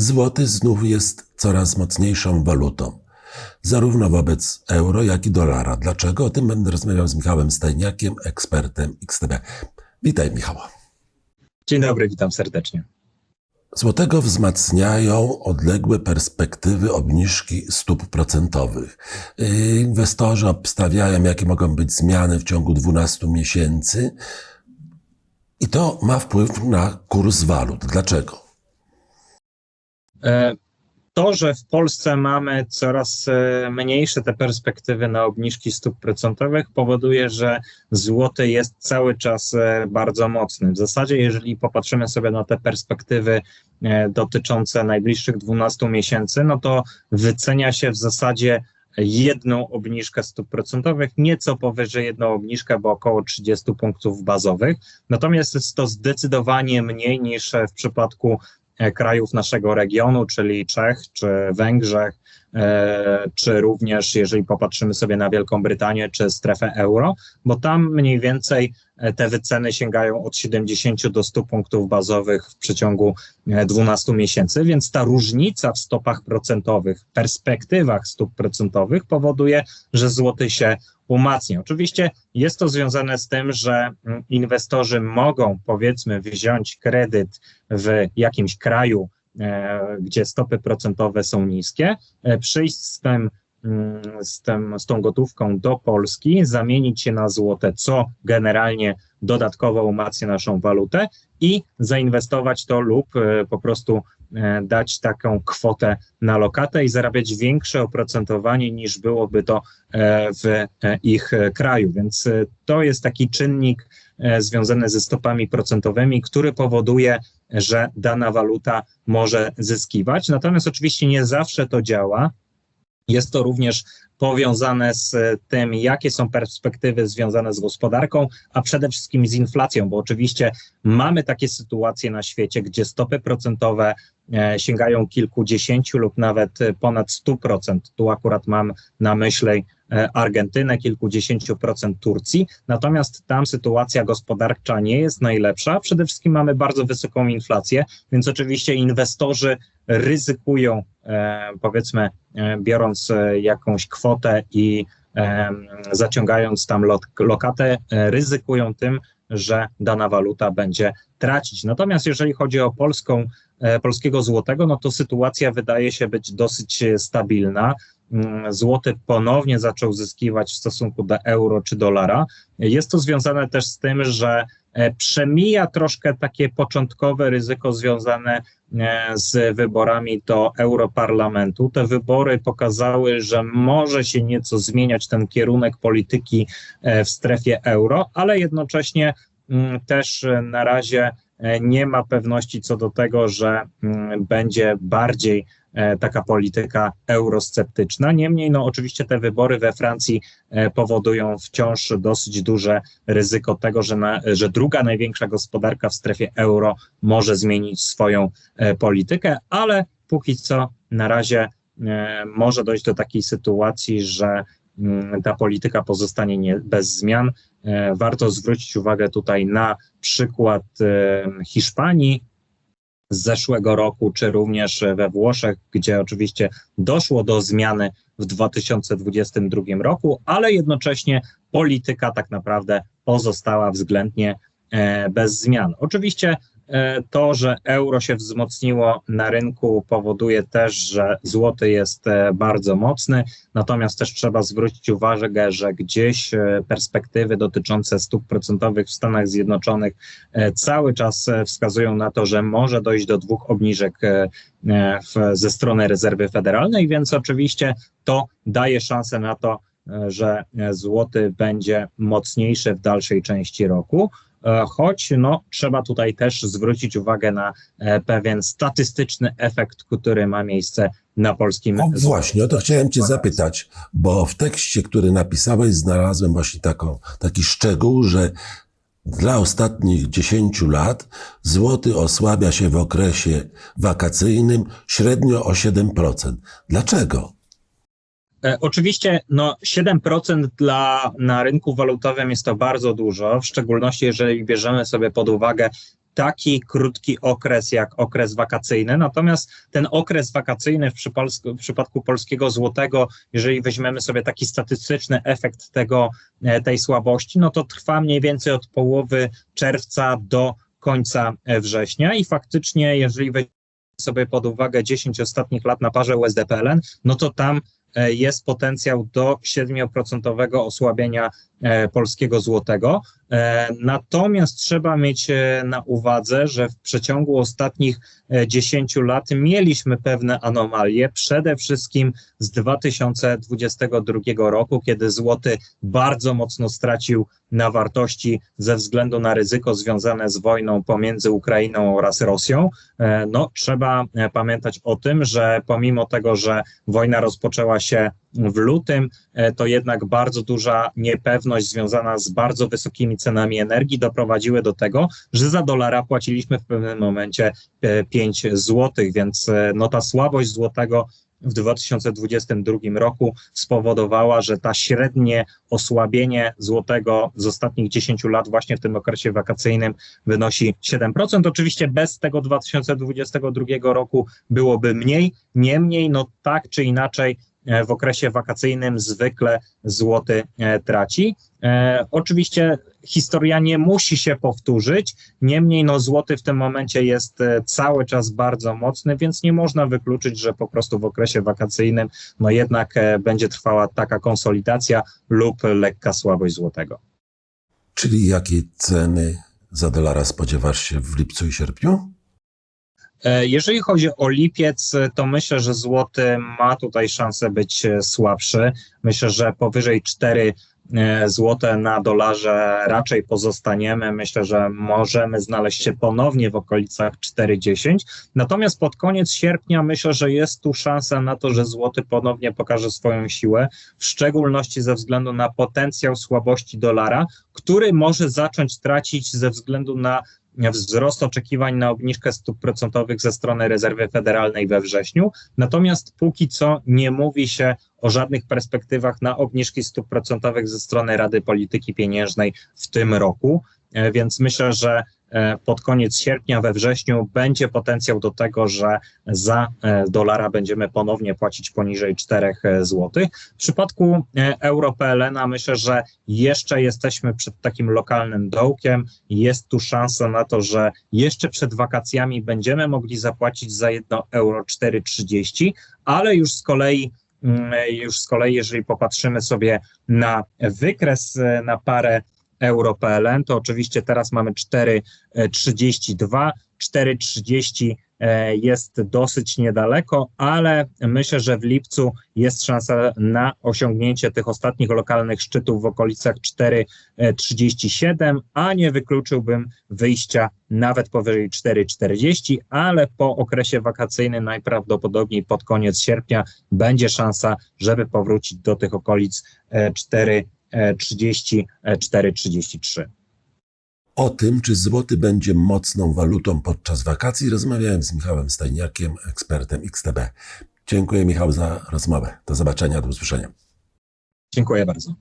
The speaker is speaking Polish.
złoty znów jest coraz mocniejszą walutą, zarówno wobec euro, jak i dolara. Dlaczego? O tym będę rozmawiał z Michałem Stajniakiem, ekspertem XTB. Witaj, Michał. Dzień dobry, witam serdecznie. Złotego wzmacniają odległe perspektywy obniżki stóp procentowych. Yy, Inwestorzy obstawiają, jakie mogą być zmiany w ciągu 12 miesięcy, i to ma wpływ na kurs walut. Dlaczego? E, To, że w Polsce mamy coraz e, mniejsze te perspektywy na obniżki stóp procentowych, powoduje, że złoty jest cały czas e, bardzo mocny. W zasadzie, jeżeli popatrzymy sobie na te perspektywy dotyczące najbliższych 12 miesięcy, no to wycenia się w zasadzie jedną obniżkę stóp procentowych, nieco powyżej jedną obniżkę, bo około 30 punktów bazowych. Natomiast jest to zdecydowanie mniej niż w przypadku krajów naszego regionu, czyli Czech czy Węgrzech, e, czy również jeżeli popatrzymy sobie na Wielką Brytanię czy strefę euro, bo tam mniej więcej e, te wyceny sięgają od 70 do 100 punktów bazowych w przeciągu e, 12 miesięcy, więc ta różnica w stopach procentowych, perspektywach stóp procentowych powoduje, że złoty się umacnia. Oczywiście jest to związane z tym, że mm, inwestorzy mogą powiedzmy wziąć kredyt w jakimś kraju, e, gdzie stopy procentowe są niskie, e, przyjść z tym, mm, z, tym, z tą gotówką do Polski, zamienić się na złote, co generalnie dodatkowo umacnia naszą walutę i zainwestować to lub e, po prostu e, dać taką kwotę na lokatę i zarabiać większe oprocentowanie niż byłoby to e, w e, ich e, kraju. Więc e, to jest taki czynnik e, związany ze stopami procentowymi, który powoduje, że dana waluta może zyskiwać. Natomiast oczywiście nie zawsze to działa. Jest to również powiązane z tym, jakie są perspektywy związane z gospodarką, a przede wszystkim z inflacją, bo oczywiście mamy takie sytuacje na świecie, gdzie stopy procentowe e, sięgają kilkudziesięciu lub nawet e, ponad 100%. Tu akurat mam na myśli e, Argentynę, kilkudziesięciu procent Turcji. Natomiast tam sytuacja gospodarcza nie jest najlepsza. Przede wszystkim mamy bardzo wysoką inflację, więc oczywiście inwestorzy ryzykują, e, powiedzmy, e, biorąc e, jakąś kwotę i e, zaciągając tam lokatę, e, ryzykują tym, że dana waluta będzie tracić. Natomiast jeżeli chodzi o polską, e, polskiego złotego, no to sytuacja wydaje się być dosyć e, stabilna. Mm, Złoty ponownie zaczął zyskiwać w stosunku do euro czy dolara. Jest to związane też z tym, że przemija troszkę takie początkowe ryzyko związane e, z wyborami do Europarlamentu. Te wybory pokazały, że może się nieco zmieniać ten kierunek polityki e, w strefie euro, ale jednocześnie mm, też e, na razie e, nie ma pewności co do tego, że mm, będzie bardziej e, taka polityka eurosceptyczna. Niemniej, no oczywiście te wybory we Francji e, powodują wciąż dosyć duże ryzyko tego, że, na, że druga największa gospodarka w strefie euro może zmienić swoją e, politykę, ale póki co na razie e, może dojść do takiej sytuacji, że ta polityka pozostanie nie, bez zmian. E, Warto zwrócić uwagę tutaj na przykład e, Hiszpanii z zeszłego roku, czy również we Włoszech, gdzie oczywiście doszło do zmiany w 2022 roku, ale jednocześnie polityka tak naprawdę pozostała względnie e, bez zmian. Oczywiście to, że euro się wzmocniło na rynku powoduje też, że złoty jest e, bardzo mocny, natomiast też trzeba zwrócić uwagę, że gdzieś e, perspektywy dotyczące stóp procentowych w Stanach Zjednoczonych e, cały czas e, wskazują na to, że może dojść do dwóch obniżek e, e, w, ze strony rezerwy federalnej, więc oczywiście to daje szansę na to, e, że e, złoty będzie mocniejszy w dalszej części roku. E, Choć no, trzeba tutaj też zwrócić uwagę na e, pewien statystyczny efekt, który ma miejsce na polskim złocie. właśnie, o to chciałem Cię zapytać, bo w tekście, który napisałeś, znalazłem właśnie taką, taki szczegół, że dla ostatnich 10 lat złoty osłabia się w okresie wakacyjnym średnio o 7%. Dlaczego? E, Oczywiście no 7% dla, na rynku walutowym jest to bardzo dużo, w szczególności jeżeli bierzemy sobie pod uwagę taki krótki okres jak okres wakacyjny. Natomiast ten okres wakacyjny w, przypolsk- w przypadku polskiego złotego, jeżeli weźmiemy sobie taki statystyczny efekt tego, e, tej słabości, no to trwa mniej więcej od połowy czerwca do końca e, września i faktycznie, jeżeli weźmiemy sobie pod uwagę 10 ostatnich lat na parze USD-PLN, no to tam jest potencjał do 7% osłabienia e, polskiego złotego. E, Natomiast trzeba mieć e, na uwadze, że w przeciągu ostatnich e, 10 lat mieliśmy pewne anomalie, przede wszystkim z 2022 roku, kiedy złoty bardzo mocno stracił na wartości ze względu na ryzyko związane z wojną pomiędzy Ukrainą oraz Rosją. E, No, trzeba e, pamiętać o tym, że pomimo tego, że wojna rozpoczęła się w lutym, e, to jednak bardzo duża niepewność związana z bardzo wysokimi cenami energii doprowadziły do tego, że za dolara płaciliśmy w pewnym momencie e, 5 złotych, więc e, no ta słabość złotego w 2022 roku spowodowała, że ta średnie osłabienie złotego z ostatnich 10 lat właśnie w tym okresie wakacyjnym wynosi 7%. Oczywiście bez tego 2022 roku byłoby mniej, niemniej no tak czy inaczej e, w okresie wakacyjnym zwykle złoty e, traci. E, oczywiście historia nie musi się powtórzyć, niemniej no złoty w tym momencie jest e, cały czas bardzo mocny, więc nie można wykluczyć, że po prostu w okresie wakacyjnym no jednak e, będzie trwała taka konsolidacja lub lekka słabość złotego. Czyli jakiej ceny za dolara spodziewasz się w lipcu i sierpniu? E, Jeżeli chodzi o lipiec, to myślę, że złoty ma tutaj szansę być e, słabszy. Myślę, że powyżej 4 e, złote na dolarze raczej pozostaniemy. Myślę, że możemy znaleźć się ponownie w okolicach 4,10. Natomiast pod koniec sierpnia myślę, że jest tu szansa na to, że złoty ponownie pokaże swoją siłę, w szczególności ze względu na potencjał słabości dolara, który może zacząć tracić ze względu na wzrost oczekiwań na obniżkę stóp procentowych ze strony rezerwy federalnej we wrześniu. Natomiast póki co nie mówi się o żadnych perspektywach na obniżki stóp procentowych ze strony Rady Polityki Pieniężnej w tym roku. E, Więc myślę, że e, pod koniec sierpnia, we wrześniu będzie potencjał do tego, że za e, dolara będziemy ponownie płacić poniżej 4 zł. W przypadku e, euro-PLN myślę, że jeszcze jesteśmy przed takim lokalnym dołkiem. Jest tu szansa na to, że jeszcze przed wakacjami będziemy mogli zapłacić za 1 euro 4,30, ale już z kolei mm, już z kolei, jeżeli popatrzymy sobie na wykres na parę euro.pln, to oczywiście teraz mamy 4,32, 4,30 e, e, jest dosyć niedaleko, ale myślę, że w lipcu jest szansa na osiągnięcie tych ostatnich lokalnych szczytów w okolicach 4,37, e, a nie wykluczyłbym wyjścia nawet powyżej 4,40, ale po okresie wakacyjnym najprawdopodobniej pod koniec sierpnia będzie szansa, żeby powrócić do tych okolic 4, 34-33. E, o tym, czy złoty będzie mocną walutą podczas wakacji, rozmawiałem z Michałem Stajniakiem, ekspertem XTB. Dziękuję Michał za rozmowę. Do zobaczenia, do usłyszenia. Dziękuję bardzo.